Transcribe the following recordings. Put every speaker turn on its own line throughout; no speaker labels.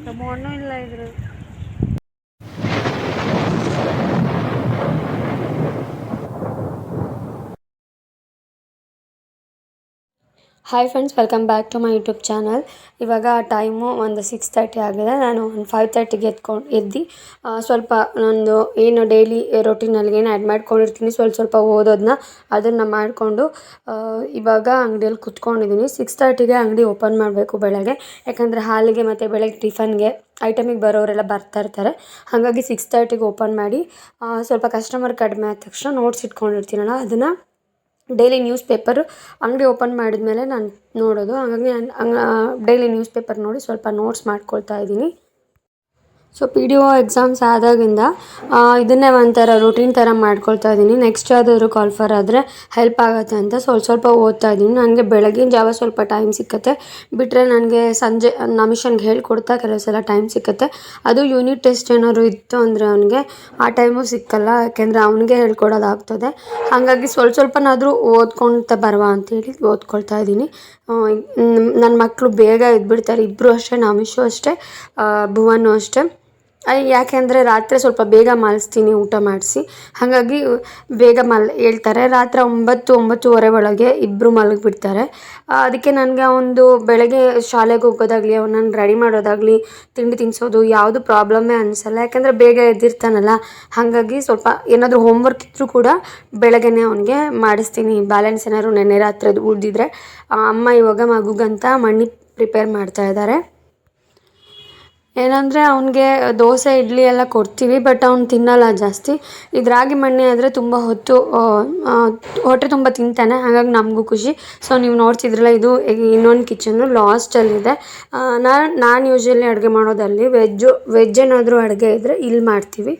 ಎಂತ ಮಣ್ಣು ಇಲ್ಲ ಇದ್ರ hi friends welcome back to my YouTube channel ಇವಾಗ ಟೈಮು ಒಂದು ಸಿಕ್ಸ್ ತರ್ಟಿ ಆಗಿದೆ. ನಾನು ಒಂದು ಫೈವ್ ತರ್ಟಿಗೆ ಎತ್ಕೊಂಡು ಎದ್ದು ಸ್ವಲ್ಪ ನಂದು ಏನು ಡೈಲಿ ರೊಟೀನಲ್ಲಿ ಏನು ಆ್ಯಡ್ ಮಾಡ್ಕೊಂಡಿರ್ತೀನಿ, ಸ್ವಲ್ಪ ಸ್ವಲ್ಪ ಓದೋದನ್ನ ಅದನ್ನು ಮಾಡಿಕೊಂಡು ಇವಾಗ ಅಂಗಡಿಯಲ್ಲಿ ಕುತ್ಕೊಂಡಿದ್ದೀನಿ ಸಿಕ್ಸ್ ತರ್ಟಿಗೆ ಅಂಗಡಿ ಓಪನ್ ಮಾಡಬೇಕು ಬೆಳಗ್ಗೆ. ಯಾಕಂದರೆ ಹಾಲಿಗೆ ಮತ್ತು ಬೆಳಗ್ಗೆ ಟಿಫನ್ಗೆ ಐಟಮಿಗೆ ಬರೋರೆಲ್ಲ ಬರ್ತಾ ಇರ್ತಾರೆ. ಹಾಗಾಗಿ ಸಿಕ್ಸ್ ತರ್ಟಿಗೆ ಓಪನ್ ಮಾಡಿ ಸ್ವಲ್ಪ ಕಸ್ಟಮರ್ ಕಡಿಮೆ ಆದ ತಕ್ಷಣ ನೋಟ್ಸ್ ಇಟ್ಕೊಂಡಿರ್ತೀನಲ್ಲ, ಅದನ್ನು ಡೈಲಿ ನ್ಯೂಸ್ ಪೇಪರ್ ಅಂಗಡಿ ಓಪನ್ ಮಾಡಿದ ಮೇಲೆ ನಾನು ನೋಡೋದು. ಹಾಗಾಗಿ ನಾನು ಡೈಲಿ ನ್ಯೂಸ್ ಪೇಪರ್ ನೋಡಿ ಸ್ವಲ್ಪ ನೋಟ್ಸ್ ಮಾಡ್ಕೊಳ್ತಾ ಇದ್ದೀನಿ. So P D O exams ಆದಾಗಿಂದ ಇದನ್ನೇ ಒಂಥರ ರೂಟೀನ್ ಥರ ಮಾಡ್ಕೊಳ್ತಾ ಇದ್ದೀನಿ ನೆಕ್ಸ್ಟ್ ಆದರೂ ಕಾಲ್ ಫರ್ ಆದರೆ ಹೆಲ್ಪ್ ಆಗುತ್ತೆ ಅಂತ ಸ್ವಲ್ಪ ಸ್ವಲ್ಪ ಓದ್ತಾ ಇದ್ದೀನಿ ನನಗೆ ಬೆಳಗಿನ ಜಾವ ಸ್ವಲ್ಪ ಟೈಮ್ ಸಿಕ್ಕತ್ತೆ. ಬಿಟ್ಟರೆ ನನಗೆ ಸಂಜೆ ನಮಿಷನ್ಗೆ ಹೇಳ್ಕೊಡ್ತಾ ಕೆಲವು ಸಲ ಟೈಮ್ ಸಿಕ್ಕತ್ತೆ. ಅದು ಯೂನಿಟ್ ಟೆಸ್ಟ್ ಏನಾದ್ರು ಇತ್ತು ಅಂದರೆ ಅವನಿಗೆ ಆ ಟೈಮು ಸಿಕ್ಕಲ್ಲ. ಯಾಕೆಂದರೆ ಅವನಿಗೆ ಹೇಳ್ಕೊಡೋದಾಗ್ತದೆ. ಹಾಗಾಗಿ ಸ್ವಲ್ಪ ಸ್ವಲ್ಪನಾದರೂ ಓದ್ಕೊಳ್ತಾ ಬರುವ ಅಂತೇಳಿ ಓದ್ಕೊಳ್ತಾ ಇದ್ದೀನಿ ನನ್ನ ಮಕ್ಕಳು ಬೇಗ ಇದ್ಬಿಡ್ತಾರೆ ಇಬ್ಬರು ಅಷ್ಟೇ, ನಮಿಷು ಅಷ್ಟೇ ಭುವನು ಅಷ್ಟೇ. ಯಾಕೆಂದರೆ ರಾತ್ರಿ ಸ್ವಲ್ಪ ಬೇಗ ಮಲಗಿಸ್ತೀನಿ ಊಟ ಮಾಡಿಸಿ. ಹಾಗಾಗಿ ಬೇಗ ಮಲ್, ಹೇಳ್ತಾರೆ. ರಾತ್ರಿ ಒಂಬತ್ತು, ಒಂಬತ್ತುವರೆ ಒಳಗೆ ಇಬ್ಬರು ಮಲಗಿಬಿಡ್ತಾರೆ. ಅದಕ್ಕೆ ನನಗೆ ಒಂದು ಬೆಳಗ್ಗೆ ಶಾಲೆಗೆ ಹೋಗೋದಾಗಲಿ, ಅವನನ್ನು ರೆಡಿ ಮಾಡೋದಾಗಲಿ, ತಿಂಡಿ ತಿನ್ನಿಸೋದು ಯಾವುದು ಪ್ರಾಬ್ಲಮ್ಮೇ ಅನಿಸಲ್ಲ. ಯಾಕೆಂದರೆ ಬೇಗ ಎದ್ದಿರ್ತಾನಲ್ಲ. ಹಾಗಾಗಿ ಸ್ವಲ್ಪ ಏನಾದರೂ ಹೋಮ್ವರ್ಕ್ ಇದ್ದರೂ ಕೂಡ ಬೆಳಗ್ಗೆನೇ ಅವನಿಗೆ ಮಾಡಿಸ್ತೀನಿ. ಬ್ಯಾಲೆನ್ಸ್ ಏನಾದ್ರು ನೆನ್ನೆ ರಾತ್ರಿ ಉಳಿದಿದ್ರೆ ಅಮ್ಮ ಇವಾಗ ಮಗುಗಂತ ಮಣ್ಣಿ ಪ್ರಿಪೇರ್ ಮಾಡ್ತಾ ಇದ್ದಾರೆ. ಏನಂದರೆ ಅವನಿಗೆ ದೋಸೆ, ಇಡ್ಲಿ ಎಲ್ಲ ಕೊಡ್ತೀವಿ ಬಟ್ ಅವ್ನು ತಿನ್ನಲ್ಲ ಜಾಸ್ತಿ. ಇದು ರಾಗಿ ಮಣ್ಣೆ ಆದರೆ ತುಂಬ ಹೊತ್ತು ಹೊಟ್ಟೆ ತುಂಬ ತಿಂತಾನೆ, ಹಾಗಾಗಿ ನಮಗೂ ಖುಷಿ. ಸೊ ನೀವು ನೋಡ್ತಿದ್ರಲ್ಲ, ಇದು ಇನ್ನೊಂದು ಕಿಚನ್ನು ಲಾಸ್ಟಲ್ಲಿದೆ ನಾನು ನಾನು ಯೂಶ್ವಲಿ ಅಡುಗೆ ಮಾಡೋದಲ್ಲಿ ವೆಜ್ಜು ವೆಜ್ ಏನಾದರೂ ಅಡುಗೆ ಇದ್ದರೆ ಇಲ್ಲಿ ಮಾಡ್ತೀವಿ.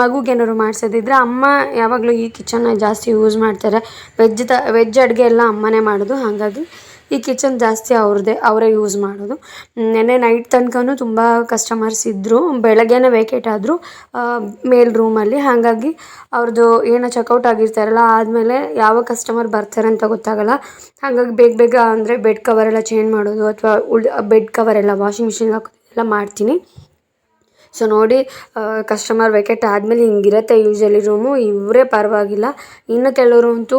ಮಗುಗೆ ಏನಾದ್ರು ಮಾಡಿಸೋದಿದ್ರೆ ಅಮ್ಮ ಯಾವಾಗಲೂ ಈ ಕಿಚನ್ನ ಜಾಸ್ತಿ ಯೂಸ್ ಮಾಡ್ತಾರೆ. ವೆಜ್ ತ ವೆಜ್ ಅಡುಗೆ ಎಲ್ಲ ಅಮ್ಮನೇ ಮಾಡೋದು, ಹಾಗಾಗಿ ಈ ಕಿಚನ್ ಜಾಸ್ತಿ ಅವ್ರದ್ದೇ, ಅವರೇ ಯೂಸ್ ಮಾಡೋದು. ನೆನ್ನೆ ನೈಟ್ ತನಕನೂ ತುಂಬ ಕಸ್ಟಮರ್ಸ್ ಇದ್ದರು ಬೆಳಗ್ಗೆನೇ ವೇಕೇಟ್ ಆದರು. ಮೇಲ್ ರೂಮಲ್ಲಿ ಹಾಗಾಗಿ ಅವ್ರದ್ದು ಏನೋ ಚೆಕ್ಔಟ್ ಆಗಿರ್ತಾರಲ್ಲ, ಆದಮೇಲೆ ಯಾವ ಕಸ್ಟಮರ್ ಬರ್ತಾರೆ ಅಂತ ಗೊತ್ತಾಗಲ್ಲ. ಹಾಗಾಗಿ ಬೇಗ ಬೇಗ ಅಂದರೆ ಬೆಡ್ ಕವರ್ ಎಲ್ಲ ಚೇಂಜ್ ಮಾಡೋದು, ಅಥವಾ ಉಳ್ ಬೆಡ್ ಕವರ್ ಎಲ್ಲ ವಾಷಿಂಗ್ ಮಿಷಿನ್ ಹಾಕೋದು ಎಲ್ಲ ಮಾಡ್ತೀನಿ. ಸೊ ನೋಡಿ ಕಸ್ಟಮರ್ ವೆಕೆಟ್ ಆದಮೇಲೆ ಹಿಂಗಿರುತ್ತೆ ಯೂಶಲಿ ರೂಮು ಇವರೇ ಪರವಾಗಿಲ್ಲ. ಇನ್ನು ಕೆಲವರು ಅಂತೂ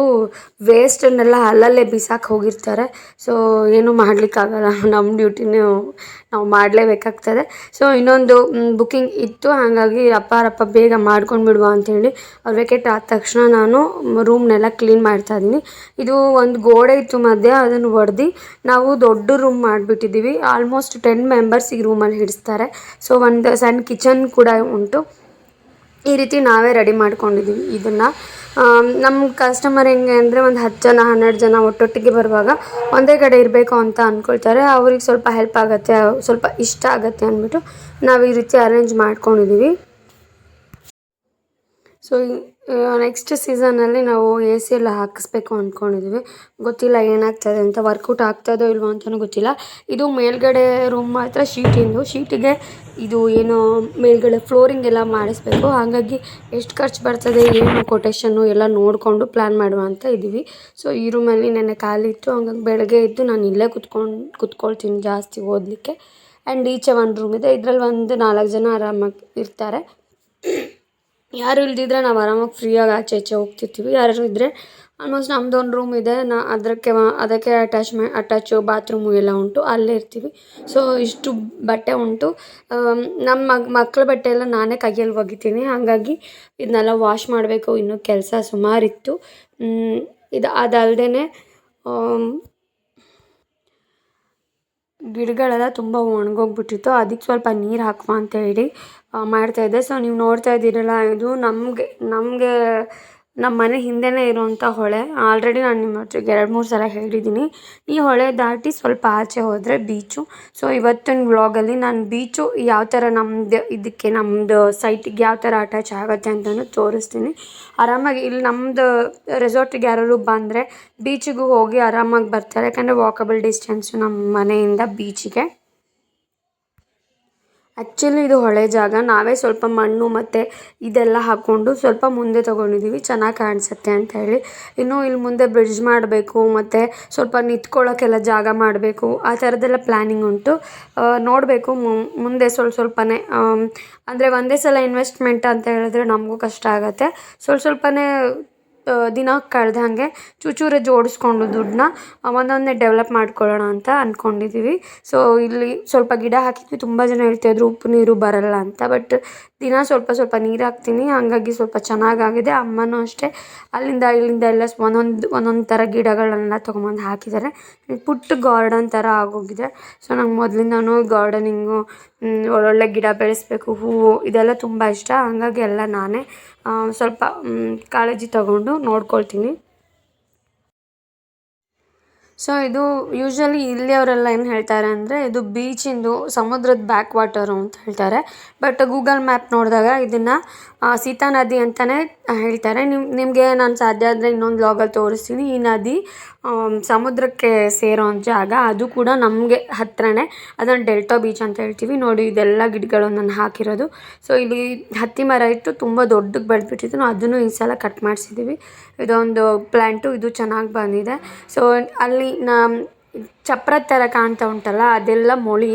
ವೇಸ್ಟನ್ನೆಲ್ಲ ಅಲ್ಲಲ್ಲೇ ಬಿಸಾಕಿ ಹೋಗಿರ್ತಾರೆ. ಸೊ ಏನೂ ಮಾಡಲಿಕ್ಕಾಗಲ್ಲ. ನಮ್ಮ ಡ್ಯೂಟಿನೂ ನಾವು ಮಾಡಲೇಬೇಕಾಗ್ತದೆ. ಸೊ ಇನ್ನೊಂದು ಬುಕ್ಕಿಂಗ್ ಇತ್ತು. ಹಾಗಾಗಿ ಅಪ್ಪ ರಪ್ಪ ಬೇಗ ಮಾಡ್ಕೊಂಡು ಬಿಡುವ ಅಂಥೇಳಿ ಅವ್ರು ವೆಕೆಟ್ ಆದ ತಕ್ಷಣ ನಾನು ರೂಮ್ನೆಲ್ಲ ಕ್ಲೀನ್ ಮಾಡ್ತಾ ಇದ್ದೀನಿ. ಇದು ಒಂದು ಗೋಡೆ ಇತ್ತು ಮಧ್ಯೆ, ಅದನ್ನು ಒಡ್ದು ನಾವು ದೊಡ್ಡ ರೂಮ್ ಮಾಡಿಬಿಟ್ಟಿದ್ದೀವಿ. ಆಲ್ಮೋಸ್ಟ್ ಟೆನ್ ಮೆಂಬರ್ಸ್ ಈ ರೂಮಲ್ಲಿ ಹಿಡಿಸ್ತಾರೆ. ಸೊ ಒಂದು ಸಣ್ಣ ಕಿಚನ್ ಕೂಡ ಉಂಟು. ಈ ರೀತಿ ನಾವೇ ರೆಡಿ ಮಾಡ್ಕೊಂಡಿದ್ದೀವಿ ಇದನ್ನು. ನಮ್ಮ ಕಸ್ಟಮರ್ ಹೆಂಗೆ ಅಂದರೆ ಒಂದು ಹತ್ತು ಜನ, ಹನ್ನೆರಡು ಜನ ಒಟ್ಟೊಟ್ಟಿಗೆ ಬರುವಾಗ ಒಂದೇ ಕಡೆ ಇರಬೇಕು ಅಂತ ಅಂದ್ಕೊಳ್ತಾರೆ ಅವ್ರಿಗೆ ಸ್ವಲ್ಪ ಹೆಲ್ಪ್ ಆಗುತ್ತೆ, ಸ್ವಲ್ಪ ಇಷ್ಟ ಆಗುತ್ತೆ ಅಂದ್ಬಿಟ್ಟು ನಾವು ಈ ರೀತಿ ಅರೇಂಜ್ ಮಾಡ್ಕೊಂಡಿದ್ದೀವಿ ಸೊ ನೆಕ್ಸ್ಟ್ ಸೀಸನಲ್ಲಿ ನಾವು ಎ ಸಿ ಎಲ್ಲ ಹಾಕಿಸ್ಬೇಕು ಅಂದ್ಕೊಂಡಿದ್ವಿ ಗೊತ್ತಿಲ್ಲ ಏನಾಗ್ತದೆ ಅಂತ ವರ್ಕೌಟ್ ಆಗ್ತದೋ ಇಲ್ವೋ ಅಂತಲೂ ಗೊತ್ತಿಲ್ಲ. ಇದು ಮೇಲ್ಗಡೆ ರೂಮ್ ಮಾತ್ರ ಶೀಟಿಂದು ಶೀಟಿಗೆ ಇದು ಏನು ಮೇಲ್ಗಡೆ ಫ್ಲೋರಿಂಗ್ ಎಲ್ಲ ಮಾಡಿಸ್ಬೇಕು. ಹಾಗಾಗಿ ಎಷ್ಟು ಖರ್ಚು ಬರ್ತದೆ, ಏನು ಕೊಟೇಶನ್ನು ಎಲ್ಲ ನೋಡಿಕೊಂಡು ಪ್ಲ್ಯಾನ್ ಮಾಡುವ ಅಂತ ಇದ್ದೀವಿ ಸೊ ಈ ರೂಮಲ್ಲಿ ನೆನ್ನೆ ಇತ್ತು. ಹಂಗಾಗಿ ಬೆಳಗ್ಗೆ ಎದ್ದು ನಾನು ಇಲ್ಲೇ ಕುತ್ಕೊಂಡು, ಕುತ್ಕೊಳ್ತೀನಿ ಜಾಸ್ತಿ ಓದಲಿಕ್ಕೆ. ಆ್ಯಂಡ್ ಈಚೆ ಒಂದು ರೂಮ್ ಇದೆ. ಇದರಲ್ಲಿ ಒಂದು ನಾಲ್ಕು ಜನ ಆರಾಮಾಗಿ ಇರ್ತಾರೆ. ಯಾರು ಇಲ್ದಿದ್ರೆ ನಾವು ಆರಾಮಾಗಿ ಫ್ರೀಯಾಗಿ ಆಚೆ ಈಚೆ ಹೋಗ್ತಿರ್ತೀವಿ. ಯಾರು ಇದ್ದರೆ ಆಲ್ಮೋಸ್ಟ್ ನಮ್ದು ಒಂದು ರೂಮ್ ಇದೆ. ನಾ ಅದಕ್ಕೆ ಅದಕ್ಕೆ ಅಟ್ಯಾಚ್ಮೆ ಅಟ್ಯಾಚು ಬಾತ್ರೂಮು ಎಲ್ಲ ಉಂಟು. ಅಲ್ಲೇ ಇರ್ತೀವಿ. ಸೊ ಇಷ್ಟು ಬಟ್ಟೆ ಉಂಟು. ನಮ್ಮ ಮಗ ಮಕ್ಕಳ ಬಟ್ಟೆ ಎಲ್ಲ ನಾನೇ ಕೈಯಲ್ಲಿ ಒಗಿತೀನಿ. ಹಾಗಾಗಿ ಇದನ್ನೆಲ್ಲ ವಾಶ್ ಮಾಡಬೇಕು. ಇನ್ನೂ ಕೆಲಸ ಸುಮಾರಿತ್ತು. ಇದು ಅದಲ್ದೇ ಗಿಡಗಳೆಲ್ಲ ತುಂಬ ಒಣಗೋಗ್ಬಿಟ್ಟಿತ್ತು. ಅದಕ್ಕೆ ಸ್ವಲ್ಪ ನೀರು ಹಾಕುವ ಅಂತ ಹೇಳಿ ಮಾಡ್ತಾಯಿದ್ದೆ ಸೊ ನೀವು ನೋಡ್ತಾ ಇದ್ದೀರಲ್ಲ, ಇದು ನಮಗೆ ನಮಗೆ ನಮ್ಮ ಮನೆ ಹಿಂದೆನೇ ಇರುವಂಥ ಹೊಳೆ. ಆಲ್ರೆಡಿ ನಾನು ನಿಮ್ಮ ಹತ್ರಕ್ಕೆ ಎರಡು ಮೂರು ಸಲ ಹೇಳಿದ್ದೀನಿ ಈ ಹೊಳೆ ದಾಟಿ ಸ್ವಲ್ಪ ಆಚೆ ಹೋದರೆ ಬೀಚು ಸೊ ಇವತ್ತಿನ ವ್ಲಾಗಲ್ಲಿ ನಾನು ಬೀಚು ಯಾವ ಥರ ನಮ್ಮದು ಇದಕ್ಕೆ ನಮ್ಮದು ಸೈಟಿಗೆ ಯಾವ ಥರ ಅಟ್ಯಾಚ್ ಆಗುತ್ತೆ ಅಂತಲೂ ತೋರಿಸ್ತೀನಿ. ಆರಾಮಾಗಿ ಇಲ್ಲಿ ನಮ್ಮದು ರೆಸಾರ್ಟಿಗೆ ಯಾರು ಬಂದರೆ ಬೀಚಿಗೂ ಹೋಗಿ ಆರಾಮಾಗಿ ಬರ್ತಾರೆ. ಯಾಕಂದರೆ ವಾಕಬಲ್ ಡಿಸ್ಟೆನ್ಸು ನಮ್ಮ ಮನೆಯಿಂದ ಬೀಚಿಗೆ ಆ್ಯಕ್ಚುಲಿ ಇದು ಹೊಳೆ ಜಾಗ. ನಾವೇ ಸ್ವಲ್ಪ ಮಣ್ಣು ಮತ್ತು ಇದೆಲ್ಲ ಹಾಕ್ಕೊಂಡು ಸ್ವಲ್ಪ ಮುಂದೆ ತೊಗೊಂಡಿದ್ದೀವಿ ಚೆನ್ನಾಗಿ ಕಾಣಿಸುತ್ತೆ ಅಂತ ಹೇಳಿ. ಇನ್ನು ಇಲ್ಲಿ ಮುಂದೆ ಬ್ರಿಡ್ಜ್ ಮಾಡಬೇಕು, ಮತ್ತು ಸ್ವಲ್ಪ ನಿಂತ್ಕೊಳ್ಳೋಕ್ಕೆಲ್ಲ ಜಾಗ ಮಾಡಬೇಕು. ಆ ಥರದ್ದೆಲ್ಲ ಪ್ಲ್ಯಾನಿಂಗ್ ಉಂಟು. ನೋಡಬೇಕು. ಮುಂದೆ ಸ್ವಲ್ಪ ಸ್ವಲ್ಪನೇ ಅಂದರೆ ಒಂದೇ ಸಲ ಇನ್ವೆಸ್ಟ್ಮೆಂಟ್ ಅಂತ ಹೇಳಿದ್ರೆ ನಮಗೂ ಕಷ್ಟ ಆಗುತ್ತೆ. ಸ್ವಲ್ಪ ಸ್ವಲ್ಪನೇ ದಿನ ಕಳೆದಂಗೆ ಚೂಚೂರೇ ಜೋಡಿಸ್ಕೊಂಡು ದುಡ್ಡನ್ನ ಒಂದೊಂದೇ ಡೆವಲಪ್ ಮಾಡ್ಕೊಳ್ಳೋಣ ಅಂತ ಅಂದ್ಕೊಂಡಿದ್ದೀವಿ ಸೊ ಇಲ್ಲಿ ಸ್ವಲ್ಪ ಗಿಡ ಹಾಕಿದ್ವಿ. ತುಂಬ ಜನ ಹೇಳ್ತಾಯಿದ್ರು ಉಪ್ಪು ನೀರು ಬರಲ್ಲ ಅಂತ. ಬಟ್ ದಿನ ಸ್ವಲ್ಪ ಸ್ವಲ್ಪ ನೀರು ಹಾಕ್ತೀನಿ. ಹಾಗಾಗಿ ಸ್ವಲ್ಪ ಚೆನ್ನಾಗಾಗಿದೆ. ಅಮ್ಮನೂ ಅಷ್ಟೇ. ಅಲ್ಲಿಂದ ಇಲ್ಲಿಂದ ಎಲ್ಲ ಒಂದೊಂದು ಒಂದೊಂದು ಥರ ಗಿಡಗಳನ್ನೆಲ್ಲ ತೊಗೊಂಬಂದು ಹಾಕಿದ್ದಾರೆ. ಪುಟ್ಟ ಗಾರ್ಡನ್ ಥರ ಆಗೋಗಿದೆ. ಸೊ ನಂಗೆ ಮೊದಲಿಂದನೂ ಗಾರ್ಡನಿಂಗು ಒಳ್ಳೊಳ್ಳೆ ಗಿಡ ಬೆಳೆಸಬೇಕು ಹೂವು ಇದೆಲ್ಲ ತುಂಬ ಇಷ್ಟ. ಹಾಗಾಗಿ ಎಲ್ಲ ನಾನೇ ಸ್ವಲ್ಪ ಕಾಳಜಿ ತಗೊಂಡು ನೋಡ್ಕೊಳ್ತೀನಿ. ಸೊ ಇದು ಯೂಶ್ವಲಿ ಇಲ್ಲಿಯವರೆಲ್ಲ ಏನು ಹೇಳ್ತಾರೆ ಅಂದರೆ ಇದು ಬೀಚಿಂದು ಸಮುದ್ರದ ಬ್ಯಾಕ್ ವಾಟರು ಅಂತ ಹೇಳ್ತಾರೆ. ಬಟ್ ಗೂಗಲ್ ಮ್ಯಾಪ್ ನೋಡಿದಾಗ ಇದನ್ನು ಸೀತಾ ನದಿ ಅಂತಲೇ ಹೇಳ್ತಾರೆ. ನಿಮ್ಮ ನಿಮಗೆ ನಾನು ಸಾಧ್ಯ ಆದರೆ ಇನ್ನೊಂದು ಲಾಗಲ್ಲಿ ತೋರಿಸ್ತೀನಿ. ಈ ನದಿ ಸಮುದ್ರಕ್ಕೆ ಸೇರೋ ಜಾಗ. ಅದು ಕೂಡ ನಮಗೆ ಹತ್ತಿರನೇ ಅದನ್ನು ಡೆಲ್ಟಾ ಬೀಚ್ ಅಂತ ಹೇಳ್ತೀವಿ. ನೋಡಿ, ಇದೆಲ್ಲ ಗಿಡಗಳು ನಾನು ಹಾಕಿರೋದು. ಸೊ ಇಲ್ಲಿ ಹತ್ತಿ ಮರ ಇಟ್ಟು ತುಂಬ ದೊಡ್ಡಕ್ಕೆ ಬೆಳೆದ್ಬಿಟ್ಟಿತ್ತು. ನಾವು ಅದನ್ನು ಈ ಸಲ ಕಟ್ ಮಾಡಿಸಿದ್ದೀವಿ ಇದೊಂದು ಪ್ಲ್ಯಾಂಟು ಇದು ಚೆನ್ನಾಗಿ ಬಂದಿದೆ. ಸೊ ಅಲ್ಲಿ ನಮ್ಮ ಚಪ್ರದ ಥರ ಕಾಣ್ತಾ ಉಂಟಲ್ಲ, ಅದೆಲ್ಲ ಮೊಳಿ.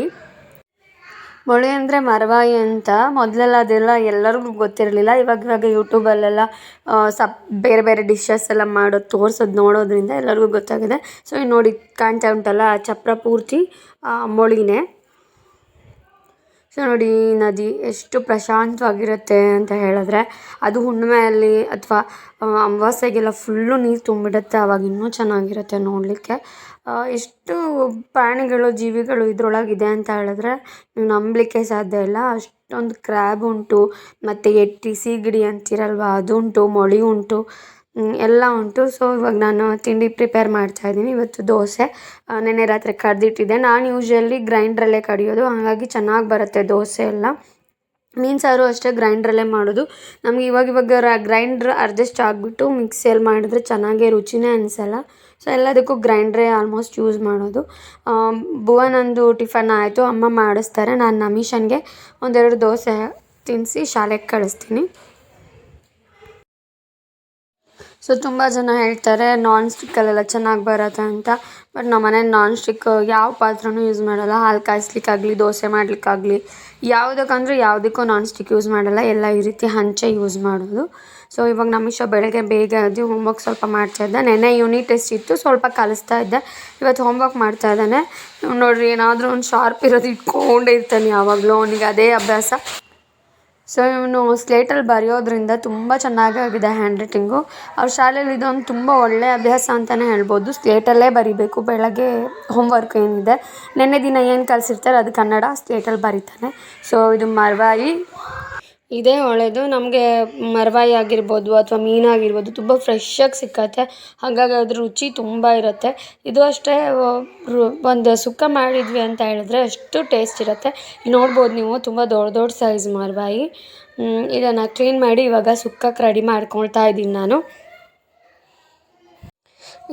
ಮೊಳಿ ಅಂದರೆ ಮರವಾಯಿ ಅಂತ. ಮೊದಲೆಲ್ಲ ಅದೆಲ್ಲ ಎಲ್ಲರಿಗೂ ಗೊತ್ತಿರಲಿಲ್ಲ. ಇವಾಗ ಇವಾಗ ಯೂಟ್ಯೂಬಲ್ಲೆಲ್ಲ ಸಪ್ ಬೇರೆ ಬೇರೆ ಡಿಶಸ್ ಎಲ್ಲ ಮಾಡೋದು, ತೋರ್ಸೋದು ನೋಡೋದ್ರಿಂದ ಎಲ್ಲರಿಗೂ ಗೊತ್ತಾಗಿದೆ. ಸೊ ನೋಡಿ ಕಾಣ್ತಾ ಉಂಟಲ್ಲ ಚಪ್ರ ಪೂರ್ತಿ ಮೊಳಿನೇ. ಸೊ ನೋಡಿ ನದಿ ಎಷ್ಟು ಪ್ರಶಾಂತವಾಗಿರುತ್ತೆ ಅಂತ ಹೇಳಿದ್ರೆ, ಅದು ಹುಣ್ಣಿಮೆಯಲ್ಲಿ ಅಥವಾ ಅಮಾವಾಸ್ಯೆಗೆಲ್ಲ ಫುಲ್ಲು ನೀರು ತುಂಬಿಡುತ್ತೆ ಆವಾಗ ಇನ್ನೂ ಚೆನ್ನಾಗಿರುತ್ತೆ ನೋಡಲಿಕ್ಕೆ. ಎಷ್ಟು ಪ್ರಾಣಿಗಳು, ಜೀವಿಗಳು ಇದ್ರೊಳಗಿದೆ ಅಂತ ಹೇಳಿದ್ರೆ, ನೀವು ನಂಬಲಿಕ್ಕೆ ಸಾಧ್ಯ ಇಲ್ಲ. ಅಷ್ಟೊಂದು ಕ್ರ್ಯಾಬ್ ಉಂಟು, ಮತ್ತು ಎಟ್ಟಿ ಸೀಗಡಿ ಅಂತೀರಲ್ವ ಅದುಂಟು ಮೊಳಿ ಉಂಟು. ಎಲ್ಲ ಉಂಟು. ಸೊ ಇವಾಗ ನಾನು ತಿಂಡಿ ಪ್ರಿಪೇರ್ ಮಾಡ್ತಾ ಇದ್ದೀನಿ. ಇವತ್ತು ದೋಸೆ. ನೆನ್ನೆ ರಾತ್ರಿ ಕಡ್ದಿಟ್ಟಿದ್ದೆ. ನಾನು ಯೂಶ್ವಲಿ ಗ್ರೈಂಡ್ರಲ್ಲೇ ಕಡಿಯೋದು. ಹಾಗಾಗಿ ಚೆನ್ನಾಗಿ ಬರುತ್ತೆ ದೋಸೆ ಎಲ್ಲ. ಮೀನು ಸಾರು ಅಷ್ಟೇ ಗ್ರೈಂಡ್ರಲ್ಲೇ ಮಾಡೋದು. ನಮ್ಗೆ ಇವಾಗ ಇವಾಗ ಗ್ರೈಂಡ್ರ್ ಅಡ್ಜಸ್ಟ್ ಆಗಿಬಿಟ್ಟು ಮಿಕ್ಸಿಯಲ್ಲಿ ಮಾಡಿದ್ರೆ ಚೆನ್ನಾಗೇ ರುಚಿನೇ ಅನಿಸಲ್ಲ. ಸೊ ಎಲ್ಲದಕ್ಕೂ ಗ್ರೈಂಡ್ರೇ ಆಲ್ಮೋಸ್ಟ್ ಯೂಸ್ ಮಾಡೋದು. ಭುವನಂದು ಟಿಫನ್ ಆಯಿತು. ಅಮ್ಮ ಮಾಡಿಸ್ತಾರೆ. ನಾನು ನಮಿಷನ್ಗೆ ಒಂದೆರಡು ದೋಸೆ ತಿನ್ನಿಸಿ ಶಾಲೆಗೆ ಕಳಿಸ್ತೀನಿ. ಸೊ ತುಂಬ ಜನ ಹೇಳ್ತಾರೆ ನಾನ್ ಸ್ಟಿಕ್ಕಲ್ಲೆಲ್ಲ ಚೆನ್ನಾಗಿ ಬರುತ್ತೆ ಅಂತ. ಬಟ್ ನಮ್ಮ ಮನೇಲಿ ನಾನ್ ಸ್ಟಿಕ್ ಯಾವ ಪಾತ್ರನೂ ಯೂಸ್ ಮಾಡಲ್ಲ. ಹಾಲು ಕಾಯಿಸ್ಲಿಕ್ಕಾಗಲಿ, ದೋಸೆ ಮಾಡಲಿಕ್ಕಾಗಲಿ, ಯಾವುದಕ್ಕಂದ್ರೂ ಯಾವುದಕ್ಕೂ ನಾನ್ ಸ್ಟಿಕ್ ಯೂಸ್ ಮಾಡಲ್ಲ. ಎಲ್ಲ ಈ ರೀತಿ ಹಂಚೆ ಯೂಸ್ ಮಾಡೋದು. ಸೊ ಇವಾಗ ನಮಿಷ ಬೆಳಗ್ಗೆ ಬೇಗ ಎದ್ದು ಹೋಮ್ವರ್ಕ್ ಸ್ವಲ್ಪ ಮಾಡ್ತಾಯಿದ್ದೆ ನೆನ್ನೆ ಯೂನಿಟ್ ಟೆಸ್ಟ್ ಇತ್ತು, ಸ್ವಲ್ಪ ಕಲಿಸ್ತಾ ಇದ್ದೆ. ಇವತ್ತು ಹೋಮ್ವರ್ಕ್ ಮಾಡ್ತಾ ಇದ್ದಾನೆ. ನೋಡ್ರಿ, ಏನಾದರೂ ಒಂದು ಶಾರ್ಪ್ ಇರೋದು ಇಟ್ಕೊಂಡೇ ಇರ್ತಾನೆ ಯಾವಾಗಲೂ. ಅವನಿಗೆ ಅದೇ ಅಭ್ಯಾಸ. ಸೊ ಇವನು ಸ್ಲೇಟಲ್ಲಿ ಬರೆಯೋದ್ರಿಂದ ತುಂಬ ಚೆನ್ನಾಗಾಗಿದೆ ಹ್ಯಾಂಡ್ ರೈಟಿಂಗು ಅವ್ರ ಶಾಲೆಯಲ್ಲಿ ಇದೊಂದು ತುಂಬ ಒಳ್ಳೆಯ ಅಭ್ಯಾಸ ಅಂತಲೇ ಹೇಳ್ಬೋದು. ಸ್ಲೇಟಲ್ಲೇ ಬರಿಬೇಕು. ಬೆಳಗ್ಗೆ ಹೋಮ್ವರ್ಕ್ ಏನಿದೆ. ನೆನ್ನೆ ದಿನ ಏನು ಕಲಿಸಿರ್ತಾರೆ? ಅದು ಕನ್ನಡ ಸ್ಲೇಟಲ್ಲಿ ಬರೀತಾನೆ. ಸೊ ಇದು ಮರ್ವಾಯಿ. ಇದೇ ಒಳ್ಳೆಯದು ನಮಗೆ ಮರವಾಯಿ ಆಗಿರ್ಬೋದು ಅಥವಾ ಮೀನಾಗಿರ್ಬೋದು ತುಂಬ ಫ್ರೆಶ್ಶಾಗಿ ಸಿಕ್ಕತ್ತೆ. ಹಾಗಾಗಿ ಅದ್ರ ರುಚಿ ತುಂಬ ಇರುತ್ತೆ. ಇದು ಅಷ್ಟೇ ಒಂದು ಸುಕ್ಕ ಮಾಡಿದ್ವಿ ಅಂತ ಹೇಳಿದ್ರೆ ಅಷ್ಟು ಟೇಸ್ಟ್ ಇರುತ್ತೆ. ನೋಡ್ಬೋದು ನೀವು, ತುಂಬ ದೊಡ್ಡ ದೊಡ್ಡ ಸೈಜ್ ಮರವಾಯಿ. ಇದನ್ನು ಕ್ಲೀನ್ ಮಾಡಿ ಇವಾಗ ಸುಕ್ಕಕ್ಕೆ ರೆಡಿ ಮಾಡ್ಕೊಳ್ತಾ ಇದ್ದೀನಿ ನಾನು.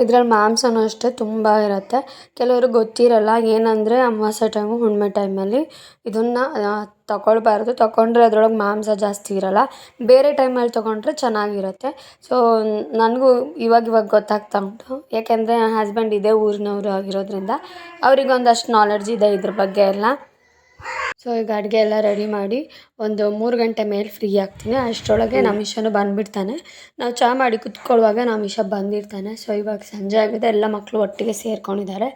ಇದ್ರಲ್ಲಿ ಮಾಂಸನೂ ಅಷ್ಟೇ ತುಂಬ ಇರುತ್ತೆ. ಕೆಲವರು ಗೊತ್ತಿರಲ್ಲ ಏನಂದರೆ ಅಮಾವಾಸ್ಯೆ ಟೈಮು ಹುಣ್ಣಿಮೆ ಟೈಮಲ್ಲಿ ಇದನ್ನು ತಗೊಳ್ಬಾರ್ದು. ತಗೊಂಡ್ರೆ ಅದ್ರೊಳಗೆ ಮಾಂಸ ಜಾಸ್ತಿ ಇರಲ್ಲ. ಬೇರೆ ಟೈಮಲ್ಲಿ ತೊಗೊಂಡ್ರೆ ಚೆನ್ನಾಗಿರುತ್ತೆ. ಸೊ ನನಗೂ ಇವಾಗ ಇವಾಗ ಗೊತ್ತಾಗ್ತಾ ಉಂಟು. ಯಾಕೆಂದರೆ ನನ್ನ ಹಸ್ಬೆಂಡ್ ಇದೇ ಊರಿನವರು ಆಗಿರೋದ್ರಿಂದ ಅವ್ರಿಗೊಂದಷ್ಟು ನಾಲೆಡ್ಜ್ ಇದೆ ಇದ್ರ ಬಗ್ಗೆ ಎಲ್ಲ. ಸೊ ಈಗ ಅಡುಗೆ ಎಲ್ಲ ರೆಡಿ ಮಾಡಿ ಒಂದು ಮೂರು ಗಂಟೆ ಮೇಲೆ ಫ್ರೀ ಆಗ್ತೀನಿ. ಅಷ್ಟರೊಳಗೆ ನಮಿಷನು ಬಂದುಬಿಡ್ತಾನೆ. ನಾವು ಚಹಾ ಮಾಡಿ ಕುತ್ಕೊಳ್ಳುವಾಗ ನಮ್ಮ ಇಶ ಬಂದಿರ್ತಾನೆ. ಸೊ ಇವಾಗ ಸಂಜೆ ಆಗಿದೆ. ಎಲ್ಲ ಮಕ್ಕಳು ಒಟ್ಟಿಗೆ ಸೇರ್ಕೊಂಡಿದ್ದಾರೆ.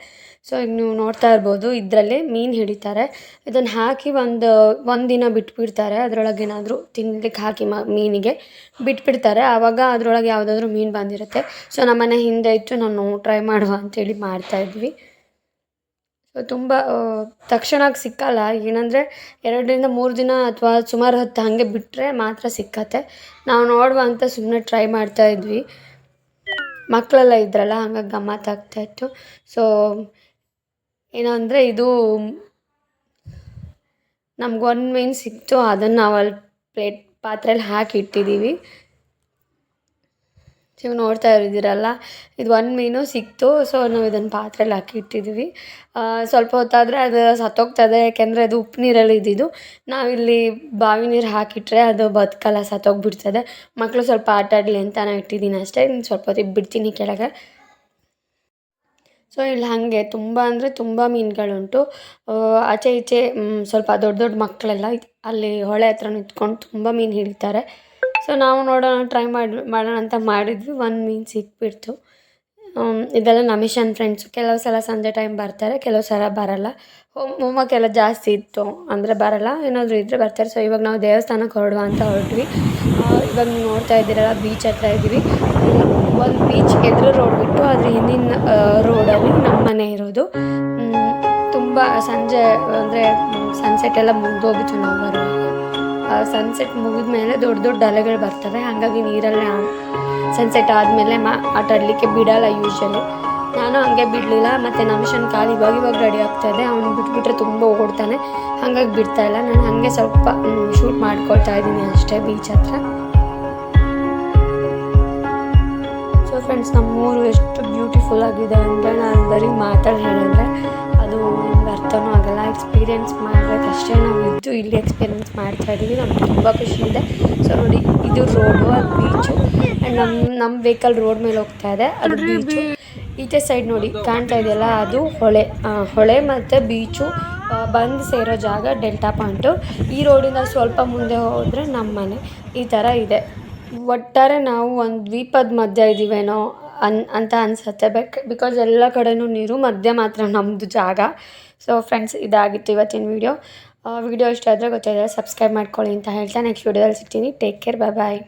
ಸೊ ಈಗ ನೀವು ನೋಡ್ತಾ ಇರ್ಬೋದು, ಇದರಲ್ಲಿ ಮೀನು ಹಿಡಿತಾರೆ. ಇದನ್ನು ಹಾಕಿ ಒಂದು ಒಂದು ದಿನ ಬಿಟ್ಬಿಡ್ತಾರೆ. ಅದರೊಳಗೆ ಏನಾದರೂ ತಿನ್ಲಿಕ್ಕೆ ಹಾಕಿ ಮ, ಮೀನಿಗೆ ಬಿಟ್ಬಿಡ್ತಾರೆ. ಆವಾಗ ಅದರೊಳಗೆ ಯಾವುದಾದ್ರೂ ಮೀನು ಬಂದಿರುತ್ತೆ. ಸೊ ನಮ್ಮನೆ ಹಿಂದೆ ಇತ್ತು ನಾನು ಟ್ರೈ ಮಾಡುವ ಅಂತೇಳಿ ಮಾಡ್ತಾಯಿದ್ವಿ ಸೊ ತುಂಬ ತಕ್ಷಣಕ್ಕೆ ಸಿಕ್ಕಲ್ಲ. ಏನಂದರೆ, ಎರಡರಿಂದ ಮೂರು ದಿನ ಅಥವಾ ಸುಮಾರು ಹೊತ್ತು ಹಾಗೆ ಬಿಟ್ಟರೆ ಮಾತ್ರ ಸಿಕ್ಕತ್ತೆ. ನಾವು ನೋಡುವ ಅಂತ ಸುಮ್ಮನೆ ಟ್ರೈ ಮಾಡ್ತಾ ಇದ್ವಿ. ಮಕ್ಕಳೆಲ್ಲ ಇದ್ರಲ್ಲ, ಹಂಗಾಗಿ ಗಮ್ಮತ್ತಾಗ್ತಾಯಿತ್ತು ಸೊ ಏನಂದರೆ, ಇದು ನಮ್ಗೆ ಒಂದು ಮೀನು ಸಿಕ್ತು. ಅದನ್ನು ನಾವು ಪ್ಲೇಟ್ ಪಾತ್ರೆಯಲ್ಲಿ ಹಾಕಿ ಇಟ್ಟಿದ್ದೀವಿ. ನೀವು ನೋಡ್ತಾ ಇದ್ದೀರಲ್ಲ ಇದು ಒಂದು ಮೀನು ಸಿಕ್ತು. ಸೊ ನಾವು ಇದನ್ನು ಪಾತ್ರೆಯಲ್ಲಿ ಹಾಕಿ ಇಟ್ಟಿದ್ದೀವಿ ಸ್ವಲ್ಪ ಹೊತ್ತಾದರೆ ಅದು ಸತ್ತೋಗ್ತದೆ ಯಾಕೆಂದರೆ ಅದು ಉಪ್ಪು ನೀರಲ್ಲಿ ಇದ್ದಿದ್ದು. ನಾವಿಲ್ಲಿ ಬಾವಿ ನೀರು ಹಾಕಿಟ್ರೆ ಅದು ಬದುಕಲ್ಲ, ಸತ್ತೋಗ್ಬಿಡ್ತದೆ. ಮಕ್ಕಳು ಸ್ವಲ್ಪ ಆಟ ಆಡಲಿ ಅಂತ ನಾನು ಇಟ್ಟಿದ್ದೀನಿ ಅಷ್ಟೇ. ಇನ್ನು ಸ್ವಲ್ಪ ಹೊತ್ತಿಗೆ ಬಿಡ್ತೀನಿ ಕೆಳಗೆ. ಸೊ ಇಲ್ಲಿ ಹಾಗೆ ತುಂಬ ಅಂದರೆ ತುಂಬ ಮೀನುಗಳುಂಟು. ಆಚೆ ಈಚೆ ಸ್ವಲ್ಪ ದೊಡ್ಡ ದೊಡ್ಡ ಮಕ್ಕಳೆಲ್ಲ ಅಲ್ಲಿ ಹೊಳೆ ಹತ್ರ ನಿಂತ್ಕೊಂಡು ತುಂಬ ಮೀನು ಹಿಡಿತಾರೆ. ಸೊ ನಾವು ನೋಡೋಣ ಟ್ರೈ ಮಾಡಿ, ಮಾಡೋಣ ಅಂತ ಮಾಡಿದ್ವಿ. ಒಂದು ಮೀನು ಸಿಕ್ಬಿಡ್ತು ಇದೆಲ್ಲ ನಮಿಷನ್ ಫ್ರೆಂಡ್ಸು ಕೆಲವು ಸಲ ಸಂಜೆ ಟೈಮ್ ಬರ್ತಾರೆ, ಕೆಲವು ಸಲ ಬರಲ್ಲ. ಹೋಮ್ವರ್ಕ್ ಎಲ್ಲ ಜಾಸ್ತಿ ಇತ್ತು. ಅಂದರೆ ಬರಲ್ಲ, ಏನಾದರೂ ಇದ್ದರೆ ಬರ್ತಾರೆ. ಸೊ ಇವಾಗ ನಾವು ದೇವಸ್ಥಾನಕ್ಕೆ ಹೊರಡುವ ಅಂತ ಹೊರಟ್ವಿ. ಇವಾಗ ನೋಡ್ತಾ ಇದ್ದೀರಲ್ಲ ಬೀಚ್ ಹತ್ರ ಇದ್ದೀವಿ. ಒಂದು ಬೀಚ್ ಎದುರು ರೋಡ್ ಬಿಟ್ಟು ಅದ್ರ ಹಿಂದಿನ ರೋಡಲ್ಲಿ ನಮ್ಮ ಮನೆ ಇರೋದು. ತುಂಬ ಸಂಜೆ, ಅಂದರೆ ಸನ್ಸೆಟ್ ಎಲ್ಲ ಮುಗ್ದೋಗಿತ್ತು ನಾವು ಬರುವಾಗ. ಸನ್ಸೆಟ್ ಮುಗಿದ ಮೇಲೆ ದೊಡ್ಡ ದೊಡ್ಡ ಅಲೆಗಳು ಬರ್ತವೆ. ಹಾಗಾಗಿ ನೀರಲ್ಲಿ ಸನ್ಸೆಟ್ ಆದಮೇಲೆ ಮಾ ಆಟಾಡಲಿಕ್ಕೆ ಬಿಡಲ್ಲ ಯೂಶ್ವಲಿ ನಾನು ಹಂಗೆ ಬಿಡಲಿಲ್ಲ, ಮತ್ತು ನಮಿಷನ್ ಕಾಲು ಇವಾಗ ಇವಾಗ ರೆಡಿ ಆಗ್ತಾಯಿದೆ ಅವ್ನು ಬಿಟ್ಬಿಟ್ರೆ ತುಂಬ ಓಡ್ತಾನೆ. ಹಾಗಾಗಿ ಬಿಡ್ತಾ ಇಲ್ಲ. ನಾನು ಹಾಗೆ ಸ್ವಲ್ಪ ಶೂಟ್ ಮಾಡ್ಕೊಳ್ತಾ ಇದ್ದೀನಿ ಅಷ್ಟೇ ಬೀಚ್ ಹತ್ರ. ಸೊ ಫ್ರೆಂಡ್ಸ್ ನಮ್ಮೂರು ಎಷ್ಟು ಬ್ಯೂಟಿಫುಲ್ ಆಗಿದೆ ಅಂದರೆ ನಾನು ಬರೀ ಮಾತಾಡಿ ಹೇಳಿದ್ರೆ ಎಕ್ಸ್ಪೀರಿಯೆನ್ಸ್ ಮಾಡಬೇಕಷ್ಟೇ ನಾವು ಇದ್ದು ಇಲ್ಲಿ ಎಕ್ಸ್ಪೀರಿಯೆನ್ಸ್ ಮಾಡ್ತಾ ಇದ್ದೀವಿ. ನಮ್ಗೆ ತುಂಬ ಖುಷಿ ಇದೆ. ಸೊ ನೋಡಿ ಇದು ರೋಡು ಅದು ಬೀಚು ಆ್ಯಂಡ್ ನಮ್ಮ ನಮ್ಮ ವೆಹಿಕಲ್ ರೋಡ್ ಮೇಲೆ ಹೋಗ್ತಾ ಇದೆ. ಅದು ಬೀಚು ಈಚೆ ಸೈಡ್ ನೋಡಿ ಕಾಣ್ತಾ ಇದೆಯಲ್ಲ ಅದು ಹೊಳೆ. ಹೊಳೆ ಮತ್ತು ಬೀಚು ಬಂದು ಸೇರೋ ಜಾಗ ಡೆಲ್ಟಾ ಪಾಯಿಂಟು. ಈ ರೋಡಿಂದ ಸ್ವಲ್ಪ ಮುಂದೆ ಹೋದರೆ ನಮ್ಮ ಮನೆ. ಈ ಥರ ಇದೆ. ಒಟ್ಟಾರೆ ನಾವು ಒಂದು ದ್ವೀಪದ ಮಧ್ಯ ಇದ್ದೀವೇನೋ ಅನ್ ಅಂತ ಅನಿಸುತ್ತೆ. ಬೆಕ್ ಬಿಕಾಸ್ ಎಲ್ಲ ಕಡೆಯೂ ನೀರು ಮಧ್ಯೆ ಮಾತ್ರ ನಮ್ಮದು ಜಾಗ. ಸೊ ಫ್ರೆಂಡ್ಸ್ ಇದಾಗಿತ್ತು ಇವತ್ತಿನ ವೀಡಿಯೋ ವಿಡಿಯೋ ಇಷ್ಟ ಆದರೆ ಗೊತ್ತಾದರೆ ಸಬ್ಸ್ಕ್ರೈಬ್ ಮಾಡ್ಕೊಳ್ಳಿ ಅಂತ ಹೇಳ್ತಾ ನೆಕ್ಸ್ಟ್ ವೀಡಿಯೋದಲ್ಲಿ ಸಿಗ್ತೀನಿ. ಟೇಕ್ ಕೇರ್ ಬಾಯ್ ಬಾಯ್